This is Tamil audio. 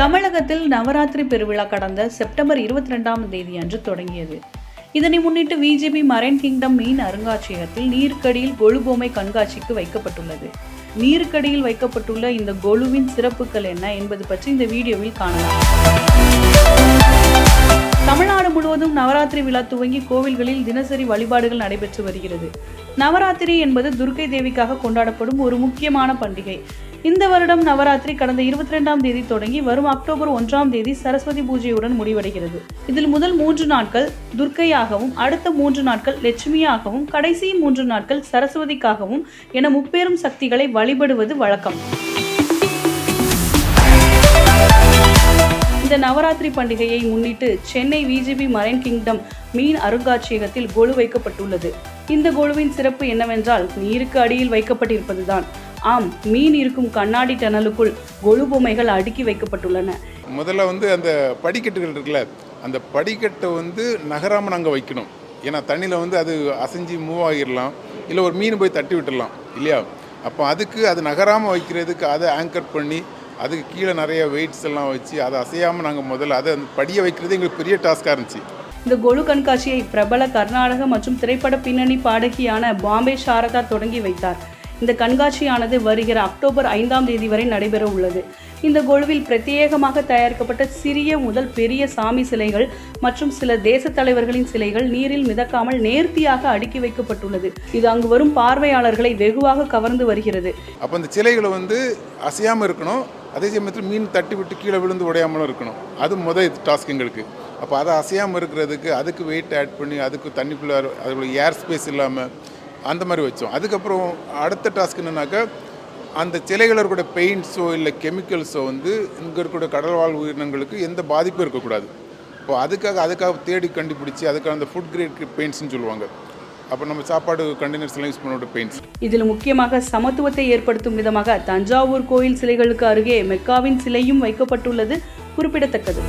தமிழகத்தில் நவராத்திரி பெருவிழா கடந்த செப்டம்பர் இருபத்தி ரெண்டாம் தேதி அன்று தொடங்கியது. இதனை முன்னிட்டு விஜிபி மரைன் கிங்டம் மீன் அருங்காட்சியகத்தில் நீருக்கடியில் கொலு பொம்மை கண்காட்சிக்கு வைக்கப்பட்டுள்ளது. நீருக்கடியில் வைக்கப்பட்டுள்ள இந்த கொலுவின் சிறப்புகள் என்ன என்பது பற்றி இந்த வீடியோவில் காணலாம். தமிழ்நாடு முழுவதும் நவராத்திரி விழா துவங்கி கோவில்களில் தினசரி வழிபாடுகள் நடைபெற்று வருகிறது. நவராத்திரி என்பது துர்க்கை தேவிக்காக கொண்டாடப்படும் ஒரு முக்கியமான பண்டிகை. இந்த வருடம் நவராத்திரி கடந்த இருபத்தி ரெண்டாம் தேதி தொடங்கி வரும் அக்டோபர் ஒன்றாம் தேதி சரஸ்வதி பூஜையுடன் முடிவடைகிறது. இதில் முதல் மூன்று நாட்கள் துர்க்கையாகவும் அடுத்த மூன்று நாட்கள் லட்சுமியாகவும் கடைசி மூன்று நாட்கள் சரஸ்வதிக்காகவும் என முப்பெரும் சக்திகளை வழிபடுவது வழக்கம். நவராத்திரி பண்டிகையை முன்னிட்டு சென்னை விஜிபி மரைன் கிங்டம் மீன் அருங்காட்சியகத்தில் கொலு வைக்கப்பட்டுள்ளது. இந்த கொலுவின் சிறப்பு என்னவென்றால் நீருக்கு அடியில் வைக்கப்பட்டிருப்பதுதான். ஆம் மீன் இருக்கும் கண்ணாடி டனலுக்குள் கொலு பொம்மைகள் அடுக்கி வைக்கப்பட்டுள்ளன. முதல்ல வந்து அந்த படிக்கட்டுகள் இருக்குல்ல அந்த படிக்கட்டை வந்து நகராமல் நாங்கள் வைக்கணும். ஏன்னா தண்ணியில் வந்து அது அசைஞ்சு மூவ் ஆகிடலாம் இல்லை ஒரு மீன் போய் தட்டி விட்டுடலாம் இல்லையா? அப்போ அதுக்கு அது நகராமல் வைக்கிறதுக்கு அதை ஆங்கர் பண்ணி அதுக்கு கீழே நிறைய வெயிட்ஸ் எல்லாம் வச்சு அதை அசையாமல் நாங்கள் முதல்ல அதை படியை வைக்கிறது எங்களுக்கு பெரிய டாஸ்காக இருந்துச்சு. இந்த கொலு கண்காட்சியை பிரபல கர்நாடக மற்றும் திரைப்பட பின்னணி பாடகியான பாம்பே சாரதா தொடங்கி வைத்தார். இந்த கண்காட்சியானது வருகிற அக்டோபர் ஐந்தாம் தேதி வரை நடைபெற உள்ளது. இந்த கொலுவில் பிரத்யேகமாக தயாரிக்கப்பட்ட சிறிய முதல் பெரிய சாமி சிலைகள் மற்றும் சில தேச தலைவர்களின் சிலைகள் நீரில் மிதக்காமல் நேர்த்தியாக அடுக்கி வைக்கப்பட்டுள்ளது. இது அங்கு வரும் பார்வையாளர்களை வெகுவாக கவர்ந்து வருகிறது. அப்போ அந்த சிலைகளை வந்து அசையாமல் இருக்கணும். அதே சமயத்தில் மீன் தட்டி விட்டு கீழே விழுந்து உடையாமலும் இருக்கணும். அது முதல் டாஸ்க் எங்களுக்கு. அப்போ அதை அசையாமல் இருக்கிறதுக்கு அதுக்கு வெயிட் ஆட் பண்ணி அதுக்கு தண்ணிக்குள்ளே அதுக்குள்ள ஏர் ஸ்பேஸ் இல்லாமல் அந்த மாதிரி வச்சோம். அதுக்கப்புறம் அடுத்த டாஸ்க் என்னன்னாக்கா அந்த சிலைகளில் இருக்கிற பெயிண்ட்ஸோ இல்லை கெமிக்கல்ஸோ வந்து இங்கே இருக்கிற கடல்வாழ் உயிரினங்களுக்கு எந்த பாதிப்பும் இருக்கக்கூடாது. இப்போ அதுக்காக அதுக்காக தேடி கண்டுபிடிச்சி அதுக்காக அந்த ஃபுட் கிரேட் பெயிண்ட்ஸ்னு சொல்லுவாங்க. அப்போ நம்ம சாப்பாடு கண்டெய்னர்ஸ்லாம் யூஸ் பண்ணோட பெயிண்ட்ஸ் இதில் முக்கியமாக சமத்துவத்தை ஏற்படுத்தும் விதமாக தஞ்சாவூர் கோயில் சிலைகளுக்கு அருகே மெக்காவின் சிலையும் வைக்கப்பட்டுள்ளது குறிப்பிடத்தக்கது.